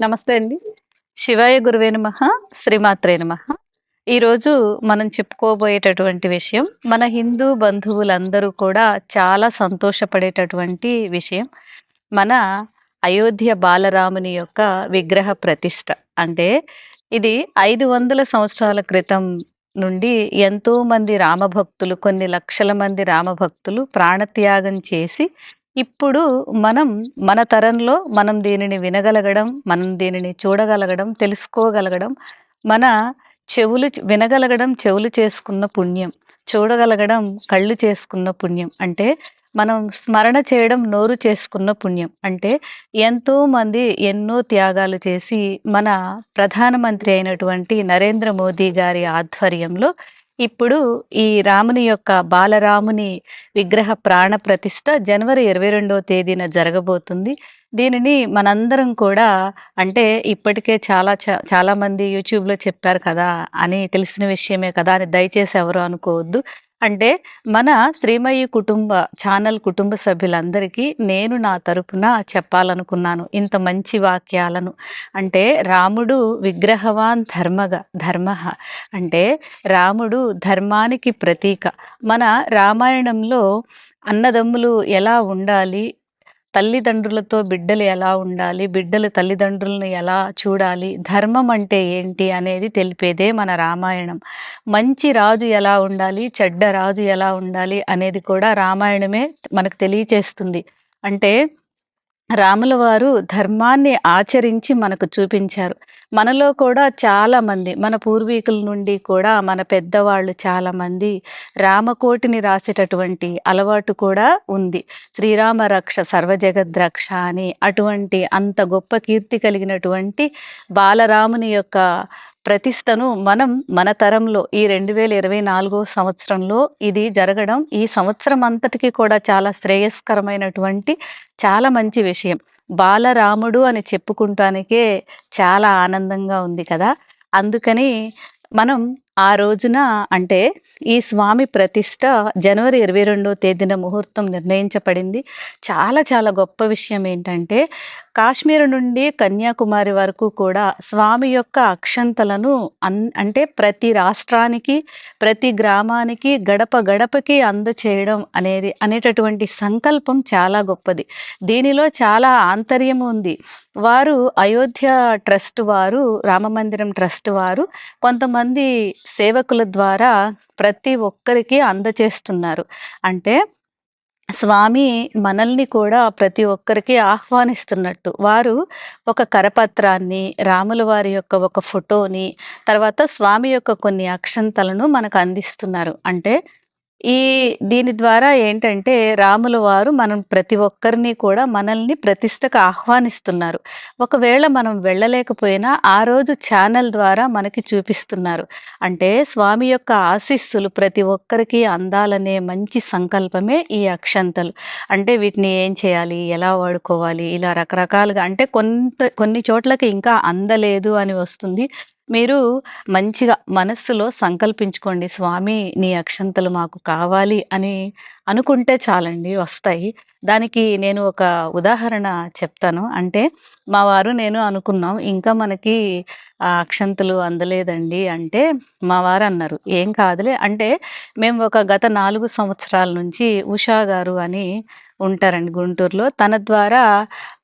నమస్తే అండి. శివాయ గురువే నమ శ్రీమాత్రే నమ. ఈరోజు మనం చెప్పుకోబోయేటటువంటి విషయం మన హిందూ బంధువులందరూ కూడా చాలా సంతోషపడేటటువంటి విషయం మన అయోధ్య బాలరాముని యొక్క విగ్రహ ప్రతిష్ట అంటే ఇది ఐదు వందల సంవత్సరాల క్రితం నుండి ఎంతో మంది రామభక్తులు కొన్ని లక్షల మంది రామభక్తులు ప్రాణత్యాగం చేసి ఇప్పుడు మనం మన తరంలో మనం దీనిని వినగలగడం మనం దీనిని చూడగలగడం తెలుసుకోగలగడం మన చెవులు వినగలగడం చెవులు చేసుకున్న పుణ్యం చూడగలగడం కళ్ళు చేసుకున్న పుణ్యం అంటే మనం స్మరణ చేయడం నోరు చేసుకున్న పుణ్యం అంటే ఎంతో మంది ఎన్నో త్యాగాలు చేసి మన ప్రధానమంత్రి అయినటువంటి నరేంద్ర మోదీ గారి ఆధ్వర్యంలో ఇప్పుడు ఈ రాముని యొక్క బాలరాముని విగ్రహ ప్రాణ ప్రతిష్ట జనవరి ఇరవై రెండవ తేదీన జరగబోతుంది. దీనిని మనందరం కూడా అంటే ఇప్పటికే చాలా చాలా మంది యూట్యూబ్లో చెప్పారు కదా అని తెలిసిన విషయమే కదా అని దయచేసి ఎవరు అనుకోవద్దు. అంటే మన శ్రీమయ్య కుటుంబ ఛానల్ కుటుంబ సభ్యులందరికీ నేను నా తరపున చెప్పాలనుకున్నాను ఇంత మంచి వాక్యాలను. అంటే రాముడు విగ్రహవాన్ ధర్మగ ధర్మ. అంటే రాముడు ధర్మానికి ప్రతీక. మన రామాయణంలో అన్నదమ్ములు ఎలా ఉండాలి తల్లిదండ్రులతో బిడ్డలు ఎలా ఉండాలి బిడ్డలు తల్లిదండ్రులను ఎలా చూడాలి ధర్మం అంటే ఏంటి అనేది తెలిపేదే మన రామాయణం. మంచి రాజు ఎలా ఉండాలి చెడ్డ రాజు ఎలా ఉండాలి అనేది కూడా రామాయణమే మనకు తెలియచేస్తుంది. అంటే రాముల వారు ధర్మాన్ని ఆచరించి మనకు చూపించారు. మనలో కూడా చాలామంది మన పూర్వీకుల నుండి కూడా మన పెద్దవాళ్ళు చాలామంది రామకోటిని రాసేటటువంటి అలవాటు కూడా ఉంది. శ్రీరామ రక్ష సర్వజగద్రక్ష అని అటువంటి అంత గొప్ప కీర్తి కలిగినటువంటి బాలరాముని యొక్క ప్రతిష్టను మనం మన తరంలో ఈ రెండు వేల ఇరవై నాలుగో సంవత్సరంలో ఇది జరగడం ఈ సంవత్సరం అంతటికి కూడా చాలా శ్రేయస్కరమైనటువంటి చాలా మంచి విషయం. బాలరాముడు అని చెప్పుకుంటానికే చాలా ఆనందంగా ఉంది కదా. అందుకని మనం ఆ రోజున అంటే ఈ స్వామి ప్రతిష్ట జనవరి ఇరవై రెండో తేదీన ముహూర్తం నిర్ణయించబడింది. చాలా చాలా గొప్ప విషయం ఏంటంటే కాశ్మీర్ నుండి కన్యాకుమారి వరకు కూడా స్వామి యొక్క అక్షంతలను అన్ అంటే ప్రతి రాష్ట్రానికి ప్రతి గ్రామానికి గడప గడపకి అందచేయడం అనేది అనేటటువంటి సంకల్పం చాలా గొప్పది. దీనిలో చాలా ఆంతర్యం ఉంది. వారు అయోధ్య ట్రస్ట్ వారు రామమందిరం ట్రస్ట్ వారు కొంతమంది సేవకుల ద్వారా ప్రతి ఒక్కరికి అందచేస్తున్నారు. అంటే స్వామి మనల్ని కూడా ప్రతి ఒక్కరికి ఆహ్వానిస్తున్నట్టు. వారు ఒక కరపత్రాన్ని రాముల వారి యొక్క ఒక ఫోటోని తర్వాత స్వామి యొక్క కొన్ని అక్షంతలను మనకు అందిస్తున్నారు. అంటే ఈ దీని ద్వారా ఏంటంటే రాముల వారు మనం ప్రతి ఒక్కరిని కూడా మనల్ని ప్రతిష్టకు ఆహ్వానిస్తున్నారు. ఒకవేళ మనం వెళ్ళలేకపోయినా ఆ రోజు ఛానల్ ద్వారా మనకి చూపిస్తున్నారు. అంటే స్వామి యొక్క ఆశీస్సులు ప్రతి ఒక్కరికి అందాలనే మంచి సంకల్పమే ఈ అక్షంతలు. అంటే వీటిని ఏం చేయాలి ఎలా వాడుకోవాలి ఇలా రకరకాలుగా అంటే కొంత కొన్ని చోట్లకి ఇంకా అందలేదు అని వస్తుంది. మీరు మంచిగా మనస్సులో సంకల్పించుకోండి స్వామి నీ అక్షంతలు మాకు కావాలి అని అనుకుంటే చాలండి వస్తాయి. దానికి నేను ఒక ఉదాహరణ చెప్తాను. అంటే మా వారు నేను అనుకున్నాం ఇంకా మనకి ఆ అక్షంతలు అందలేదండి అంటే మా వారు అన్నారు. ఏం కాదులే. అంటే మేము ఒక గత నాలుగు సంవత్సరాల నుంచి ఉషా గారు అని ఉంటారండి గుంటూరులో. తన ద్వారా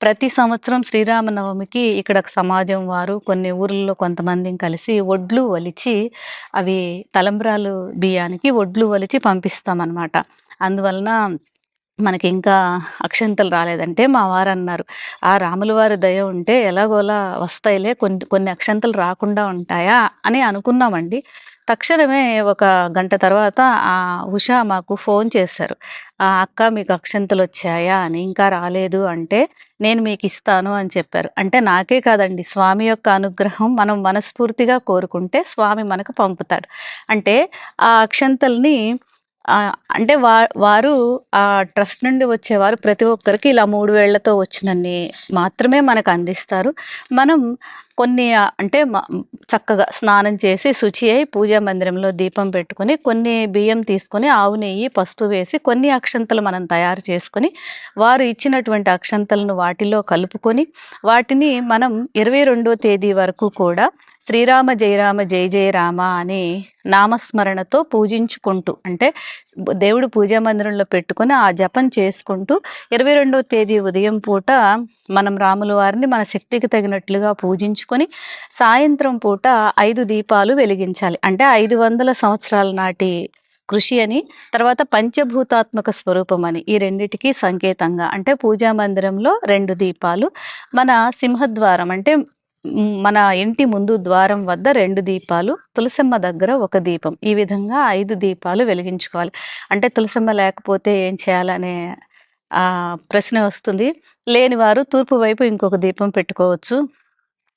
ప్రతి సంవత్సరం శ్రీరామనవమికి ఇక్కడ సమాజం వారు కొన్ని ఊర్లలో కొంతమందిని కలిసి ఒడ్లు వలిచి అవి తలంబ్రాలు బియ్యానికి ఒడ్లు వలిచి పంపిస్తామన్నమాట. అందువలన మనకి ఇంకా అక్షంతలు రాలేదంటే మా వారు అన్నారు. ఆ రాముల వారి దయ ఉంటే ఎలాగోలా వస్తాయిలే కొన్ని కొన్ని అక్షంతలు రాకుండా ఉంటాయా? అని అనుకున్నామండి. తక్షణమే ఒక గంట తర్వాత ఆ ఉషా మాకు ఫోన్ చేశారు. ఆ అక్క మీకు అక్షంతలు వచ్చాయా? అని. ఇంకా రాలేదు అంటే నేను మీకు ఇస్తాను అని చెప్పారు. అంటే నాకే కాదండి స్వామి యొక్క అనుగ్రహం మనం మనస్ఫూర్తిగా కోరుకుంటే స్వామి మనకు పంపుతాడు. అంటే ఆ అక్షంతల్ని అంటే వా వారు ఆ ట్రస్ట్ నుండి వచ్చేవారు ప్రతి ఒక్కరికి ఇలా మూడు వేళ్ళతో వచ్చినన్ని మాత్రమే మనకు అందిస్తారు. మనం కొన్ని అంటే మ చక్కగా స్నానం చేసి శుచి అయి పూజా మందిరంలో దీపం పెట్టుకొని, కొన్ని బియ్యం తీసుకొని, ఆవు నెయ్యి, పసుపు వేసి కొన్ని అక్షంతలు మనం తయారు చేసుకొని, వారు ఇచ్చినటువంటి అక్షంతలను వాటిలో కలుపుకొని, వాటిని మనం 22 తేదీ వరకు కూడా శ్రీరామ జయరామ జయ జయ రామ అని నామస్మరణతో పూజించుకుంటూ అంటే దేవుడు పూజా మందిరంలో పెట్టుకొని ఆ జపం చేసుకుంటూ 22వ తేదీ ఉదయం పూట మనం రాముల వారిని మన శక్తికి తగినట్లుగా తీసుకొని సాయంత్రం పూట ఐదు దీపాలు వెలిగించాలి. అంటే 500 సంవత్సరాల నాటి కృషి అని, తర్వాత పంచభూతాత్మక స్వరూపం అని. ఈ రెండిటికి సంకేతంగా అంటే పూజా మందిరంలో రెండు దీపాలు, మన సింహద్వారం అంటే మన ఇంటి ముందు ద్వారం వద్ద రెండు దీపాలు, తులసమ్మ దగ్గర ఒక దీపం. ఈ విధంగా ఐదు దీపాలు వెలిగించుకోవాలి. అంటే తులసమ్మ లేకపోతే ఏం చేయాలనే ప్రశ్న వస్తుంది. లేని వారు తూర్పు వైపు ఇంకొక దీపం పెట్టుకోవచ్చు.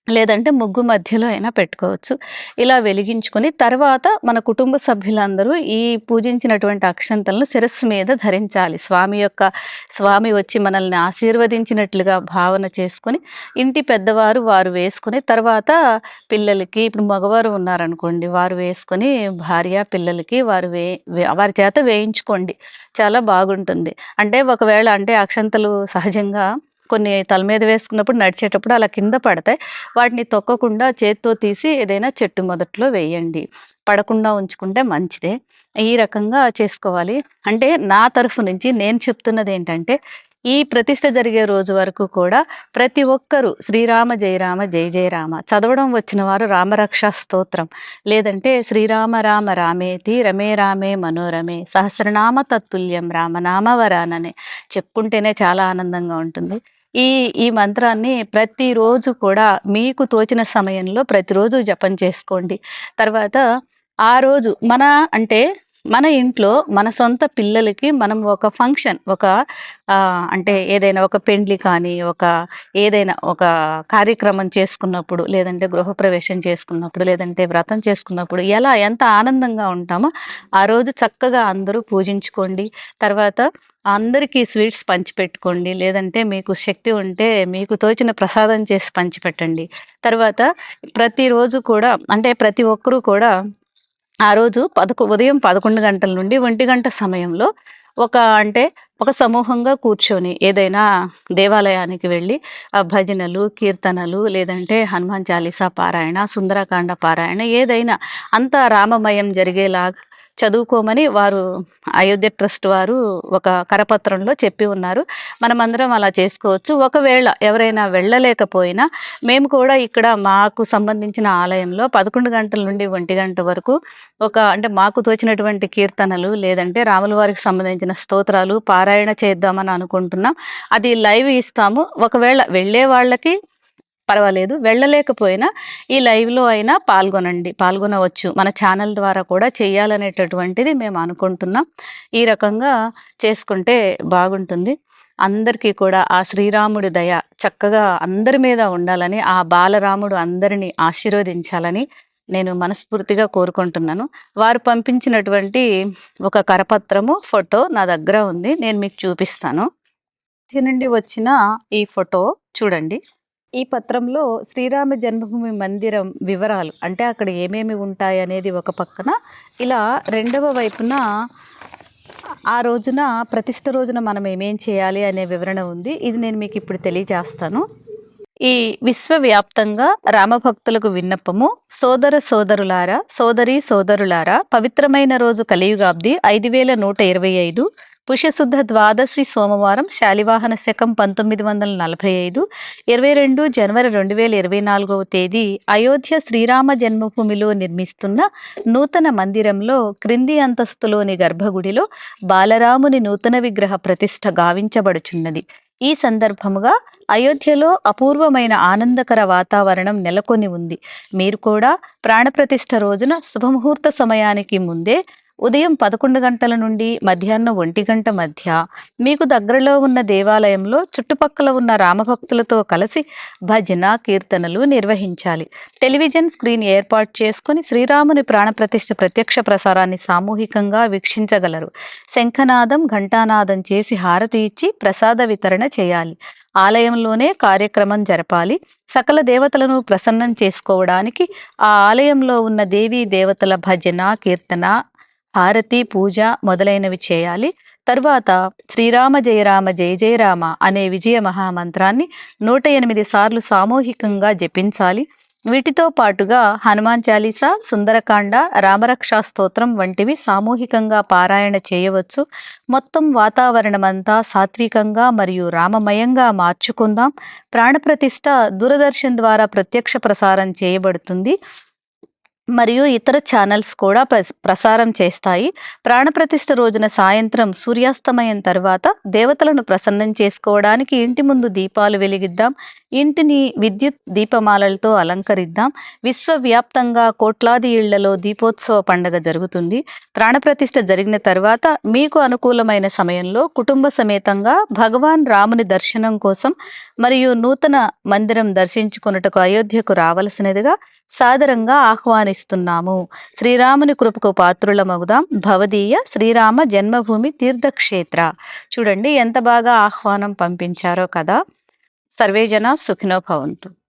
లేదంటే ముగ్గు మధ్యలో అయినా పెట్టుకోవచ్చు. ఇలా వెలిగించుకొని తర్వాత మన కుటుంబ సభ్యులందరూ ఈ పూజించినటువంటి అక్షంతలను శిరస్సు మీద ధరించాలి. స్వామి యొక్క స్వామి వచ్చి మనల్ని ఆశీర్వదించినట్లుగా భావన చేసుకొని, ఇంటి పెద్దవారు వారు వేసుకుని తర్వాత పిల్లలకి ఇప్పుడు మగవారు ఉన్నారనుకోండి, వారు వేసుకొని భార్య, పిల్లలకి వారు వే వే వారి చేత వేయించుకోండి. చాలా బాగుంటుంది. అంటే ఒకవేళ అంటే అక్షంతలు సహజంగా కొన్ని తల మీద వేసుకున్నప్పుడు నడిచేటప్పుడు అలా కింద పడతాయి. వాటిని తొక్కకుండా చేత్తో తీసి ఏదైనా చెట్టు మొదట్లో వేయండి. పడకుండా ఉంచుకుంటే మంచిదే. ఈ రకంగా చేసుకోవాలి. అంటే నా తరఫు నుంచి నేను చెప్తున్నదేంటంటే, ఈ ప్రతిష్ట జరిగే రోజు వరకు కూడా ప్రతి ఒక్కరూ శ్రీరామ జయరామ జయ జయరామ చదవడం వచ్చిన వారు రామరక్ష స్తోత్రం లేదంటే శ్రీరామ రామ రామేతి రమే రామే మనోరమే సహస్రనామ తత్తుల్యం రామనామ వరాననే చెప్పుకుంటేనే చాలా ఆనందంగా ఉంటుంది. ఈ ఈ మంత్రాన్ని ప్రతిరోజు కూడా మీకు తోచిన సమయంలో ప్రతిరోజు జపం చేసుకోండి. తర్వాత ఆ రోజు మన అంటే మన ఇంట్లో మన సొంత పిల్లలకి మనం ఒక ఫంక్షన్ ఒక అంటే ఏదైనా ఒక పెండ్లి కానీ, ఒక ఏదైనా ఒక కార్యక్రమం చేసుకున్నప్పుడు, లేదంటే గృహప్రవేశం చేసుకున్నప్పుడు, లేదంటే వ్రతం చేసుకున్నప్పుడు ఎలా ఎంత ఆనందంగా ఉంటామో, ఆ రోజు చక్కగా అందరూ పూజించుకోండి. తర్వాత అందరికీ స్వీట్స్ పంచిపెట్టుకోండి. లేదంటే మీకు శక్తి ఉంటే మీకు తోచిన ప్రసాదం చేసి పంచిపెట్టండి. తర్వాత ప్రతిరోజు కూడా అంటే ప్రతి ఒక్కరూ కూడా ఆ రోజు పదకొ ఉదయం 11 గంటల నుండి ఒంటి గంట సమయంలో ఒక అంటే ఒక సమూహంగా కూర్చొని ఏదైనా దేవాలయానికి వెళ్ళి ఆ భజనలు, కీర్తనలు లేదంటే హనుమాన్ చాలీసా పారాయణ, సుందరకాండ పారాయణ ఏదైనా అంతా రామమయం జరిగేలాగా చదువుకోమని వారు అయోధ్య ట్రస్ట్ వారు ఒక కరపత్రంలో చెప్పి ఉన్నారు. మనమందరం అలా చేసుకోవచ్చు. ఒకవేళ ఎవరైనా వెళ్ళలేకపోయినా మేము కూడా ఇక్కడ మాకు సంబంధించిన ఆలయంలో 11 గంటల నుండి ఒంటి గంట వరకు ఒక అంటే మాకు తోచినటువంటి కీర్తనలు లేదంటే రాముల వారికి సంబంధించిన స్తోత్రాలు పారాయణ చేద్దామని అనుకుంటున్నాం. అది లైవ్ ఇస్తాము. ఒకవేళ వెళ్ళే వాళ్ళకి పర్వాలేదు. వెళ్ళలేకపోయినా ఈ లైవ్‌లో అయినా పాల్గొనండి. పాల్గొనవచ్చు. మన ఛానల్ ద్వారా కూడా చేయాలనేటటువంటిది మేము అనుకుంటున్నాం. ఈ రకంగా చేసుకుంటే బాగుంటుంది. అందరికీ కూడా ఆ శ్రీరాముడి దయ చక్కగా అందరి మీద ఉండాలని, ఆ బాలరాముడు అందరిని ఆశీర్వదించాలని నేను మనస్ఫూర్తిగా కోరుకుంటున్నాను. వారు పంపించినటువంటి ఒక కరపత్రము, ఫోటో నా దగ్గర ఉంది. నేను మీకు చూపిస్తాను. నుండి వచ్చిన ఈ ఫోటో చూడండి. ఈ పత్రంలో శ్రీరామ జన్మభూమి మందిరం వివరాలు అంటే అక్కడ ఏమేమి ఉంటాయి అనేది ఒక పక్కన, ఇలా రెండవ వైపున ఆ రోజున ప్రతిష్ట రోజున మనం ఏమేం చేయాలి అనే వివరణ ఉంది. ఇది నేను మీకు ఇప్పుడు తెలియజేస్తాను. ఈ విశ్వవ్యాప్తంగా రామభక్తులకు విన్నపము. సోదర సోదరులారా, సోదరీ సోదరులారా పవిత్రమైన రోజు కలియుగాబ్ది 5125 పుష్యశుద్ధ ద్వాదశి సోమవారం శాలివాహన శకం 1945 22 జనవరి 2024వ తేదీ అయోధ్య శ్రీరామ జన్మభూమిలో నిర్మిస్తున్న నూతన మందిరంలో క్రింది అంతస్తులోని గర్భగుడిలో బాలరాముని నూతన విగ్రహ ప్రతిష్ఠ గావించబడుచున్నది. ఈ సందర్భముగా అయోధ్యలో అపూర్వమైన ఆనందకర వాతావరణం నెలకొని ఉంది. మీరు కూడా ప్రాణప్రతిష్ఠ రోజున శుభముహూర్త సమయానికి ముందే ఉదయం పదకొండు గంటల నుండి మధ్యాహ్నం ఒంటి గంట మధ్య మీకు దగ్గరలో ఉన్న దేవాలయంలో చుట్టుపక్కల ఉన్న రామభక్తులతో కలిసి భజన కీర్తనలు నిర్వహించాలి. టెలివిజన్ స్క్రీన్ ఏర్పాటు చేసుకుని శ్రీరాముని ప్రాణప్రతిష్ఠ ప్రత్యక్ష ప్రసారాన్ని సామూహికంగా వీక్షించగలరు. శంఖనాదం ఘంటానాదం చేసి హారతి ఇచ్చి ప్రసాద వితరణ చేయాలి. ఆలయంలోనే కార్యక్రమం జరపాలి. సకల దేవతలను ప్రసన్నం చేసుకోవడానికి ఆ ఆలయంలో ఉన్న దేవీ దేవతల భజన కీర్తన హారతి పూజ మొదలైనవి చేయాలి. తర్వాత శ్రీరామ జయరామ జయ జయరామ అనే విజయ మహామంత్రాన్ని నూట ఎనిమిది సార్లు సామూహికంగా జపించాలి. వీటితో పాటుగా హనుమాన్ చాలీసా సుందరకాండ రామరక్షా స్తోత్రం వంటివి సామూహికంగా పారాయణ చేయవచ్చు. మొత్తం వాతావరణమంతా సాత్వికంగా మరియు రామమయంగా మార్చుకుందాం. ప్రాణప్రతిష్ఠ దూరదర్శన్ ద్వారా ప్రత్యక్ష ప్రసారం చేయబడుతుంది. మరియు ఇతర ఛానల్స్ కూడా ప్రసారం చేస్తాయి. ప్రాణప్రతిష్ఠ రోజున సాయంత్రం సూర్యాస్తమయం తర్వాత దేవతలను ప్రసన్నం చేసుకోవడానికి ఇంటి ముందు దీపాలు వెలిగిద్దాం. ఇంటిని విద్యుత్ దీపమాలలతో అలంకరిద్దాం. విశ్వవ్యాప్తంగా కోట్లాది ఇళ్ళలో దీపోత్సవ పండుగ జరుగుతుంది. ప్రాణప్రతిష్ఠ జరిగిన తర్వాత మీకు అనుకూలమైన సమయంలో కుటుంబ సమేతంగా భగవాన్ రాముని దర్శనం కోసం మరియు నూతన మందిరం దర్శించుకొనుటకు అయోధ్యకు రావలసినదిగా సాదరంగా ఆహ్వానిస్తున్నాము. శ్రీరాముని కృపకు పాత్రులమగుదాం. భవదీయ శ్రీరామ జన్మభూమి తీర్థక్షేత్ర. చూడండి ఎంత బాగా ఆహ్వానం పంపించారో కదా. సర్వేజన సుఖినో భవంతు.